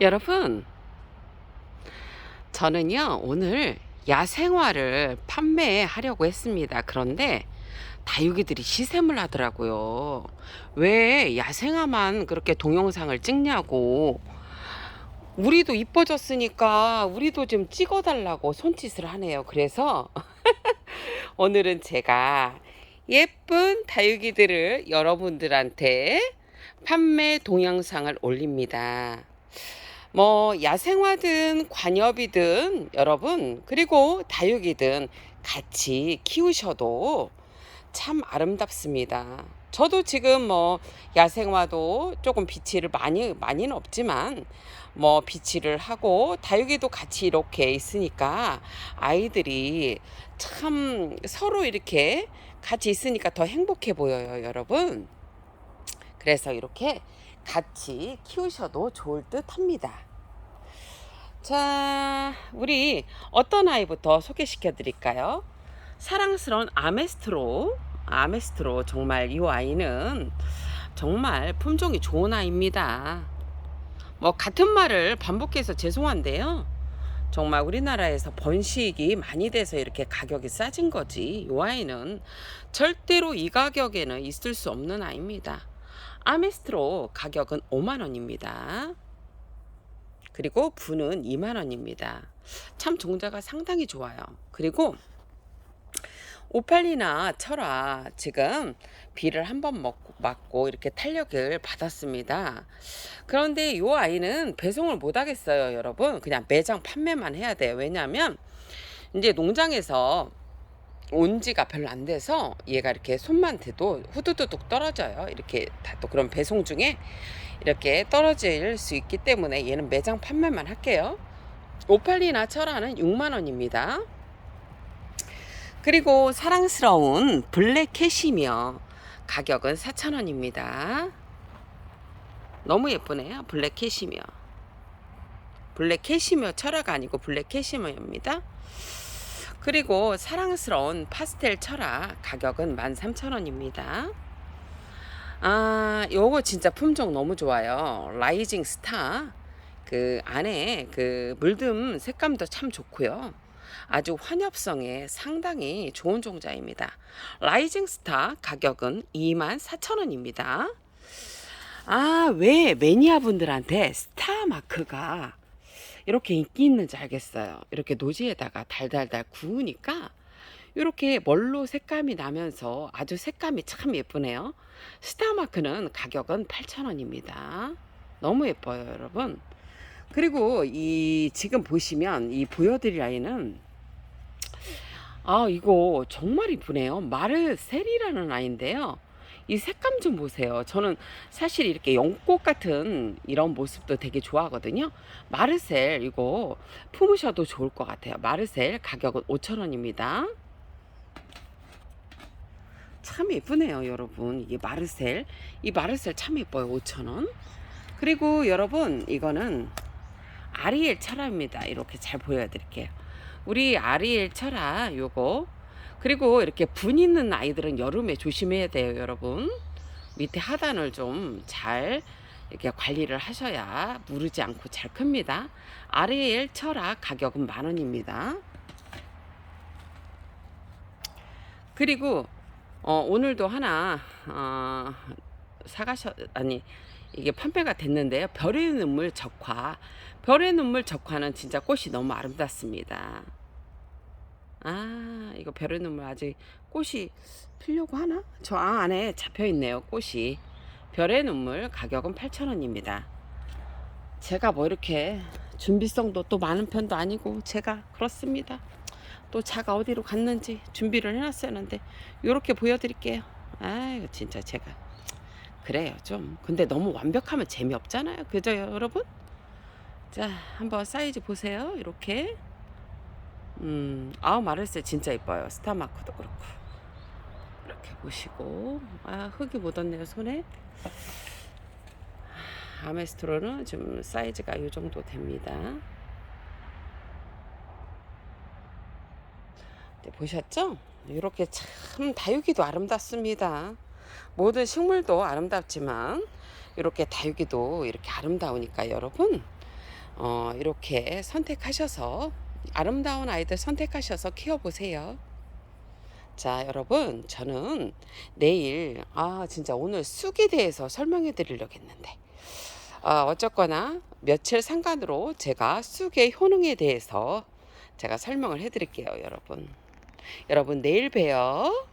여러분, 저는요, 오늘 야생화를 판매하려고 했습니다. 그런데 다육이들이 시샘을 하더라고요. 왜 야생화만 그렇게 동영상을 찍냐고. 우리도 이뻐졌으니까 우리도 좀 찍어달라고 손짓을 하네요. 그래서 오늘은 제가 예쁜 다육이들을 여러분들한테 판매 동영상을 올립니다. 뭐 야생화든 관엽이든 여러분 그리고 다육이든 같이 키우셔도 참 아름답습니다. 저도 지금 뭐 야생화도 조금 비치를 많이 많이는 없지만 뭐 비치를 하고 다육이도 같이 이렇게 있으니까 아이들이 참 서로 이렇게 같이 있으니까 더 행복해 보여요, 여러분. 그래서 이렇게 같이 키우셔도 좋을 듯 합니다. 자, 우리 어떤 아이부터 소개시켜 드릴까요? 사랑스러운 아메스트로. 아메스트로 정말 이 아이는 정말 품종이 좋은 아이입니다. 뭐 같은 말을 반복해서 죄송한데요. 정말 우리나라에서 번식이 많이 돼서 이렇게 가격이 싸진 거지. 이 아이는 절대로 이 가격에는 있을 수 없는 아이입니다. 아메스트로 가격은 5만 원입니다. 그리고 분은 2만 원입니다. 참 종자가 상당히 좋아요. 그리고 오팔리나 철아 지금 비를 한번 맞고 이렇게 탄력을 받았습니다. 그런데 이 아이는 배송을 못 하겠어요, 여러분. 그냥 매장 판매만 해야 돼요. 왜냐하면 이제 농장에서 온 지가 별로 안 돼서 얘가 이렇게 손만 대도 후두두둑 떨어져요. 이렇게 다 또 그런 배송 중에 이렇게 떨어질 수 있기 때문에 얘는 매장 판매만 할게요. 오팔리나 철화는 6만 원입니다. 그리고 사랑스러운 블랙 캐시미어 가격은 4천 원입니다. 너무 예쁘네요. 블랙 캐시미어. 블랙 캐시미어 철화가 아니고 블랙 캐시미어입니다. 그리고 사랑스러운 파스텔 철화 가격은 13,000원입니다. 아, 요거 진짜 품종 너무 좋아요. 라이징 스타. 그 안에 그 물듬 색감도 참 좋고요. 아주 환엽성에 상당히 좋은 종자입니다. 라이징 스타 가격은 24,000원입니다. 아, 왜 매니아 분들한테 스타 마크가 이렇게 인기 있는지 알겠어요. 이렇게 노지에다가 달달달 구우니까 이렇게 멀로 색감이 나면서 아주 색감이 참 예쁘네요. 스타마크는 가격은 8,000원입니다. 너무 예뻐요, 여러분. 그리고 이 지금 보시면 이 보여드릴 아이는 아 이거 정말 이쁘네요. 마르셀이라는 아이인데요. 이 색감 좀 보세요. 저는 사실 이렇게 연꽃 같은 이런 모습도 되게 좋아하거든요. 마르셀 이거 품으셔도 좋을 것 같아요. 마르셀 가격은 5,000원입니다. 참 예쁘네요, 여러분. 이게 마르셀. 이 마르셀 참 예뻐요. 5,000원. 그리고 여러분, 이거는 아리엘 철화입니다. 이렇게 잘 보여드릴게요. 우리 아리엘 철화 요거 그리고 이렇게 분 있는 아이들은 여름에 조심해야 돼요, 여러분. 밑에 하단을 좀 잘 이렇게 관리를 하셔야 무르지 않고 잘 큽니다. 아리엘 철학 가격은 만 원입니다. 그리고 어, 오늘도 하나 어, 사가셔 아니 이게 판매가 됐는데요. 별의 눈물 적화. 별의 눈물 적화는 진짜 꽃이 너무 아름답습니다. 아, 이거 별의 눈물 아직 꽃이 피려고 하나? 저 안에 잡혀 있네요, 꽃이. 별의 눈물 가격은 8,000원입니다. 제가 뭐 이렇게 준비성도 또 많은 편도 아니고 제가 그렇습니다. 또 차가 어디로 갔는지 준비를 해놨었는데 이렇게 보여드릴게요. 아이고 진짜 제가 그래요 좀. 근데 너무 완벽하면 재미없잖아요. 그죠 여러분? 자 한번 사이즈 보세요. 이렇게 음, 아우 마르세 진짜 이뻐요. 스타마크도 그렇고. 이렇게 보시고 아 흙이 묻었네요 손에. 아메스트로는 좀 사이즈가 이 정도 됩니다. 네, 보셨죠? 이렇게 참 다육이도 아름답습니다. 모든 식물도 아름답지만 이렇게 다육이도 이렇게 아름다우니까 여러분 어, 이렇게 선택하셔서 아름다운 아이들 선택하셔서 키워보세요. 자, 여러분, 저는 내일, 아, 진짜 오늘 쑥에 대해서 설명해 드리려고 했는데, 아, 어쨌거나 며칠 상간으로 제가 쑥의 효능에 대해서 제가 설명을 해 드릴게요, 여러분. 여러분, 내일 봬요.